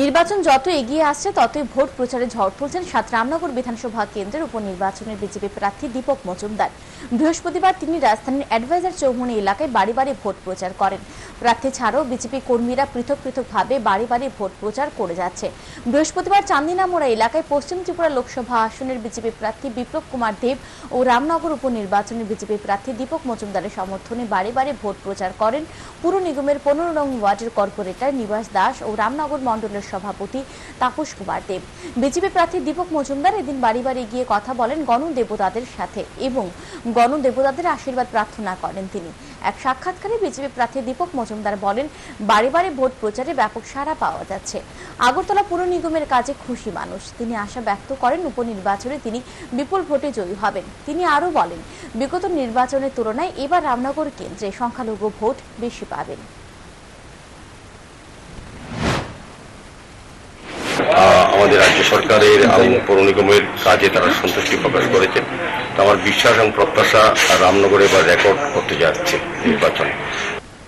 নির্বাচন যত এগিয়ে আসছে, ততই ভোট প্রচারে ঝড় তুলছেন সাত রামনগর বিধানসভা কেন্দ্রের উপনির্বাচনের বিজেপি প্রার্থী দীপক মজুমদার। বৃহস্পতিবার তিনি রাজধানীর অ্যাডভাইজার চৌমুনি এলাকায় বাড়ি বাড়ি ভোট প্রচার করেন। প্রার্থী ছাড়াও বিজেপি কর্মীরা পৃথক পৃথকভাবে বাড়ি বাড়ি ভোট প্রচার করে যাচ্ছে। বৃহস্পতিবার চান্দিনামোড়া এলাকায় পশ্চিম ত্রিপুরা লোকসভা আসনের বিজেপি প্রার্থী বিপ্লব কুমার দেব ও রামনগর উপনির্বাচনে বিজেপি প্রার্থী দীপক মজুমদারের সমর্থনে বাড়ি বাড়ি ভোট প্রচার করেন। পুর নিগমের পনেরো নং ওয়ার্ডের কর্পোরেটর নিবাস দাস ও রামনগর মণ্ডলের সভাপতি তাপস কুমার দেব। বিজেপি প্রার্থী দীপক মজুমদার এদিন বাড়ি বাড়ি গিয়ে কথা বলেন গণদেবতাদের সাথে এবং গণদেবতাদের আশীর্বাদ প্রার্থনা করেন তিনি। এক সাক্ষাৎকারে বিজেপি প্রার্থী দীপক মজুমদার বলেন, বাড়ি বাড়ি ভোট প্রচারে ব্যাপক সাড়া পাওয়া যাচ্ছে। আগরতলা পুর নিগমের কাজে খুশি মানুষ। তিনি আশা ব্যক্ত করেন উপনির্বাচনে তিনি বিপুল ভোটে জয়ী হবেন। তিনি আরও বলেন, বিগত নির্বাচনের তুলনায় এবার রামনগর কেন্দ্রে সংখ্যালঘু ভোট বেশি পাবেন। আমাদের রাজ্য সরকারের এবং পৌর নিগমের কাজে তারা সন্তুষ্টি প্রকাশ করেছেন। আমার বিশ্বাস এবং প্রত্যাশা রামনগরে এবার রেকর্ড করতে যাচ্ছে নির্বাচন।